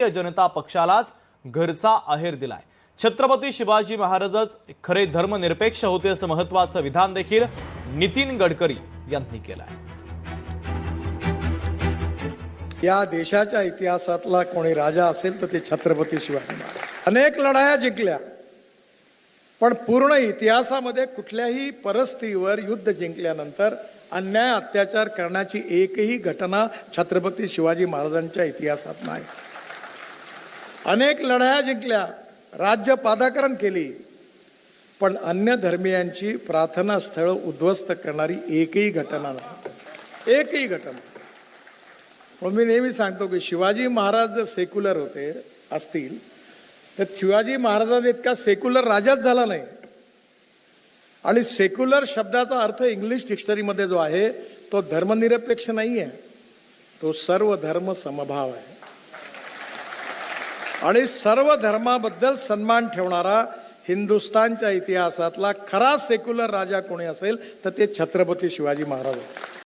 भारतीय जनता पक्षालाच घरचा आहेर दिलाय. छत्रपती शिवाजी महाराजच खरे धर्मनिरपेक्ष होते असं महत्वाचं विधान देखील नितीन गडकरी यांनी केलंय. या देशाच्या इतिहासातला कोणी राजा असेल तर ते छत्रपती शिवाजी महाराज. अनेक लढाया जिंकल्या. पण पूर्ण इतिहासामध्ये कुठल्याही परिस्थितीवर युद्ध जिंकल्यानंतर अन्याय अत्याचार करण्याची एकही घटना छत्रपती शिवाजी महाराजांच्या इतिहासात नाही. अनेक लढाया जिंकल्या राज्य पादाकरण केली. पण अन्य धर्मियांची प्रार्थना स्थळं उद्ध्वस्त करणारी एकही घटना नाही. एकही घटना म्हणून मी नेहमी सांगतो की शिवाजी महाराज जर सेक्युलर होते असतील तर शिवाजी महाराजांचा इतका सेक्युलर राजाच झाला नाही. आणि सेक्युलर शब्दाचा अर्थ इंग्लिश डिक्शनरीमध्ये जो आहे तो धर्मनिरपेक्ष नाही आहे तो सर्व धर्म समभाव आहे. आणि सर्व धर्माबद्दल सन्मान ठेवणारा हिंदुस्थानच्या इतिहासातला खरा सेक्युलर राजा कोणी असेल तर ते छत्रपती शिवाजी महाराज होते